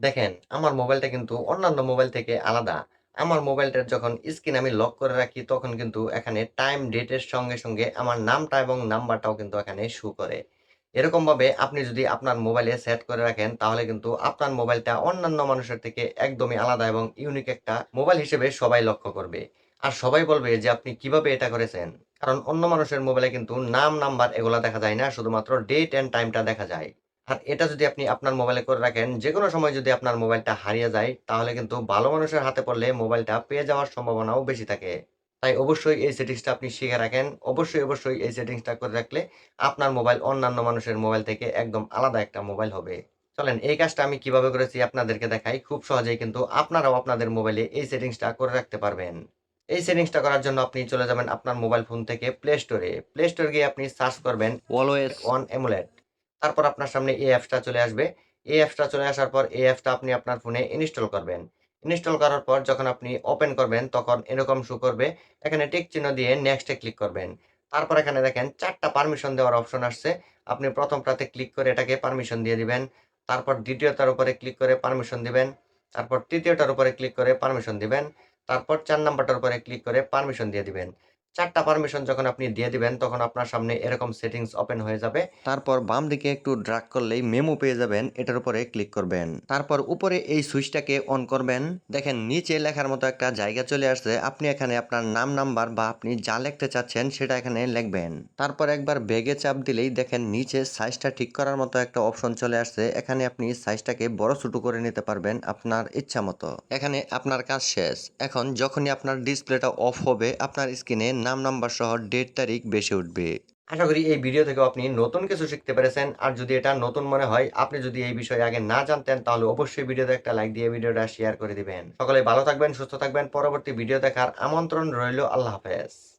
দেখেন আমার মোবাইলটা কিন্তু অন্যান্য মোবাইল থেকে আলাদা। আমার মোবাইলটার যখন স্ক্রিন আমি লক করে রাখি তখন কিন্তু এখানে টাইম ডেটের সঙ্গে, সঙ্গে আমার নামটা এবং নাম্বারটাও কিন্তু এখানে শো করে। এরকমভাবে আপনি যদি আপনার মোবাইলে সেট করে রাখেন তাহলে কিন্তু আপনার মোবাইলটা অন্যান্য মানুষের থেকে একদমই আলাদা এবং ইউনিক একটা মোবাইল হিসেবে সবাই লক্ষ্য করবে। আর সবাই বলবে যে আপনি কীভাবে এটা করেছেন? কারণ অন্য মানুষের মোবাইলে কিন্তু নাম, নাম্বার এগুলা দেখা যায় না। শুধুমাত্র ডেট অ্যান্ড টাইমটা দেখা যায়। আর এটা যদি আপনি আপনার মোবাইলে করে রাখেন, যেকোনো সময় যদি আপনার মোবাইলটা হারিয়ে যায়, তাহলে কিন্তু ভালো মানুষের হাতে পড়লে মোবাইলটা পেয়ে যাওয়ার সম্ভাবনাও বেশি থাকে। তাই অবশ্যই এই সেটিংসটা আপনি শিখে রাখেন। অবশ্যই, অবশ্যই এই সেটিংসটা করে রাখলে আপনার মোবাইল অন্যান্য মানুষের মোবাইল থেকে একদম আলাদা একটা মোবাইল হবে। চলেন এই কাজটা আমি কীভাবে করেছি আপনাদেরকে দেখাই। খুব সহজেই কিন্তু আপনারাও আপনাদের মোবাইলে এই সেটিংসটা করে রাখতে পারবেন। এই সেটিংসটা করার জন্য আপনি চলে যাবেন আপনার মোবাইল ফোন থেকে প্লে স্টোরে। প্লে স্টোরে গিয়ে আপনি সার্চ করবেন অলওয়েজ অন এমুলেট। তারপর আপনার সামনে এই অ্যাপসটা চলে আসবে। এই অ্যাপসটা চলে আসার পর এই অ্যাপসটা আপনি আপনার ফোনে ইনস্টল করবেন। ইনস্টল করার পর যখন আপনি ওপেন করবেন, তখন এরকম শো করবে। এখানে টিক চিহ্ন দিয়ে নেক্সটে ক্লিক করবেন। তারপর এখানে দেখেন ৪ টা পারমিশন দেওয়ার অপশন আসছে। আপনি প্রথমটাতে ক্লিক করে এটাকে পারমিশন দিয়ে দিবেন। তারপর দ্বিতীয়টার উপরে ক্লিক করে পারমিশন দিবেন। তারপর তৃতীয়টার উপরে ক্লিক করে পারমিশন দিবেন। তারপর চার নাম্বারটার উপরে ক্লিক করে পারমিশন দিয়ে দিবেন। ৪ টা পারমিশন যখন আপনি দিয়ে দিবেন, তখন আপনার সামনে এরকম সেটিংস ওপেন হয়ে যাবে। তারপর বাম দিকে একটু ড্রাগ করলেই মেমো পেয়ে যাবেন, এটার উপরে ক্লিক করবেন। তারপর উপরে এই সুইচটাকে অন করবেন। দেখেন, নিচে লেখার মতো একটা জায়গা চলে আসছে। আপনি এখানে আপনার নাম নাম্বার বা আপনি যা লিখতে চাচ্ছেন সেটা এখানে লিখবেন। তারপর একবার বেগে চাপ দিলেই দেখেন, নিচে সাইজটা ঠিক করার মতো একটা অপশন চলে আসছে। এখানে আপনি সাইজটাকে বড় ছোট করে নিতে পারবেন আপনার ইচ্ছা মতো এখানে আপনার কাজ শেষ। এখন যখনই আপনার ডিসপ্লেটা অফ হবে, আপনার স্ক্রিনে নাম নাম্বার সহ ডেট তারিখ বেশি উঠবে আশা করি এই ভিডিও থেকে আপনি নতুন কিছু শিখতে পেরেছেন। আর যদি এটা নতুন মনে হয়, আপনি যদি এই বিষয়ে আগে না জানতেন তাহলে অবশ্যই ভিডিওতে একটা লাইক দিয়ে ভিডিওটা শেয়ার করে দিবেন। সকলে ভালো থাকবেন, সুস্থ থাকবেন। পরবর্তী ভিডিও দেখার আমন্ত্রণ রইল। আল্লাহ হাফেজ।